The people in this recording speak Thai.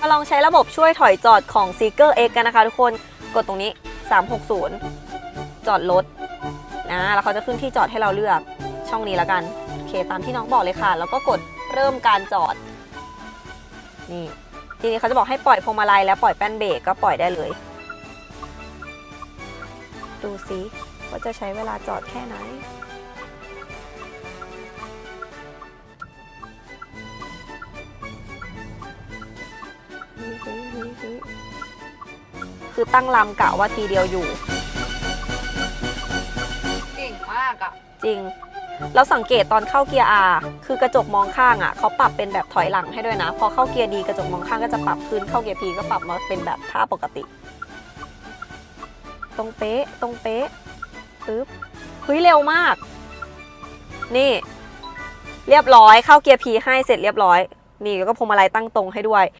มาลองใช้ระบบช่วยถอยจอดของ Seeker X กันนะคะทุกคน กดตรงนี้ 360 จอดรถนะแล้วเขาจะขึ้นที่จอดให้เราเลือกช่องนี้แล้วกัน โอเค ตามที่น้องบอกเลยค่ะ แล้วก็กดเริ่มการจอด นี่ ทีนี้เขาจะบอกให้ปล่อยพวงมาลัยและปล่อยแป้นเบรกก็ปล่อยได้เลย ดูซิว่าจะใช้เวลาจอดแค่ไหน คือตั้งลำกะว่าทีเดียวอยู่ เก่งมากอะ จริง เราสังเกตตอนเข้าเกียร์ R คือกระจกมองข้างอะเขาปรับเป็นแบบถอยหลังให้ด้วยนะ พอเข้าเกียร์ดีกระจกมองข้างก็จะปรับขึ้นเข้าเกียร์ P ก็ปรับมาเป็นแบบท่าปกติ ตรงเป๊ะตรงเป๊ะปึ๊บเฮ้ยเร็วมาก นี่ เรียบร้อยเข้าเกียร์ P ให้เสร็จเรียบร้อย นี่แล้วก็พวงมาลัยตั้งตรงให้ด้วย